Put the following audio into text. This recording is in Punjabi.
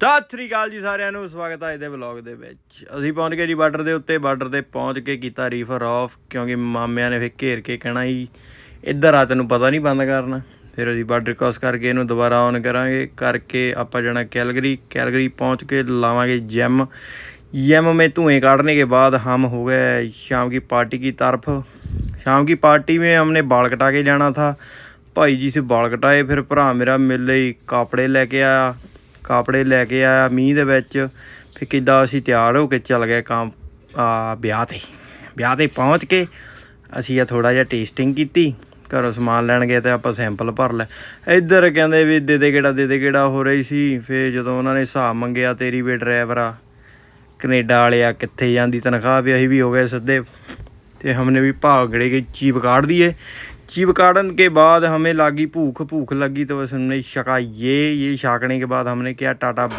ਸਤਿ ਸ੍ਰੀ ਅਕਾਲ ਜੀ ਸਾਰਿਆਂ ਨੂੰ ਸਵਾਗਤ ਹੈ ਇਹਦੇ ਵਲੌਗ ਦੇ ਵਿੱਚ ਅਸੀਂ ਪਹੁੰਚ ਗਏ ਜੀ ਬਾਰਡਰ ਦੇ ਉੱਤੇ ਬਾਰਡਰ ਤੇ ਪਹੁੰਚ ਕੇ ਕੀਤਾ ਰੀਫਰ ਆਫ ਕਿਉਂਕਿ ਮਾਮਿਆਂ ਨੇ ਫਿਰ ਘੇਰ ਕੇ ਕਹਿਣਾ ਜੀ ਇੱਧਰ ਆ ਤੈਨੂੰ ਪਤਾ ਨਹੀਂ ਬੰਦ ਕਰਨਾ ਫਿਰ ਅਸੀਂ ਬਾਰਡਰ ਕ੍ਰਾਸ ਕਰਕੇ ਇਹਨੂੰ ਦੁਬਾਰਾ ਔਨ ਕਰਾਂਗੇ ਕਰਕੇ ਆਪਾਂ ਜਾਣਾ ਕੈਲਗਰੀ ਕੈਲਗਰੀ ਪਹੁੰਚ ਕੇ ਲਾਵਾਂਗੇ ਜਿਮ जिम में धुएं काटने के बाद हम हो गए शाम की पार्टी की तरफ शाम की पार्टी में हमने बाल कटा के जाना था भाई जी से बाल कटाए ਫਿਰ ਭਰਾ ਮੇਰਾ ਮੇਰੇ ਲਈ ਕਾਪੜੇ ਲੈ ਕੇ ਆਇਆ ਕਾਪੜੇ ਲੈ ਕੇ ਆਇਆ ਮੀਂਹ ਦੇ ਵਿੱਚ। ਫਿਰ ਕਿੱਦਾਂ ਅਸੀਂ ਤਿਆਰ ਹੋ ਕੇ ਚੱਲ ਗਏ ਕੰਮ ਵਿਆਹ ਤੇ। ਵਿਆਹ ਤੇ ਪਹੁੰਚ ਕੇ ਅਸੀਂ ਆ ਥੋੜਾ ਜਿਹਾ ਟੇਸਟਿੰਗ ਕੀਤੀ। ਘਰੋਂ ਸਮਾਨ ਲੈਣ ਗਏ ਤੇ ਆਪਾਂ ਸੈਂਪਲ ਭਰ ਲੈ ਇੱਧਰ ਕਹਿੰਦੇ ਵੀ ਦੇ ਦੇ ਕਿਹੜਾ, ਦੇ ਦੇ ਕਿਹੜਾ ਹੋ ਰਹੀ ਸੀ। ਫੇ ਜਦੋਂ ਉਹਨਾਂ ਨੇ ਹਿਸਾਬ ਮੰਗਿਆ ਤੇਰੀ ਵੀ ਡਰਾਈਵਰ ਆ। ਕੈਨੇਡਾ ਵਾਲਿਆ ਕਿੱਥੇ ਜਾਂਦੀ ਤਨਖਾਹ ਵੀ ਅਸੀਂ ਵੀ ਹੋ ਗਏ ਸਿੱਧੇ। सदे तो हमने भी भागड़े की चीप काट दिए चीप काटने के बाद हमें लगी भूख भूख लगी तो बस हमने छका ये ये छाकने के बाद हमने किया टाटा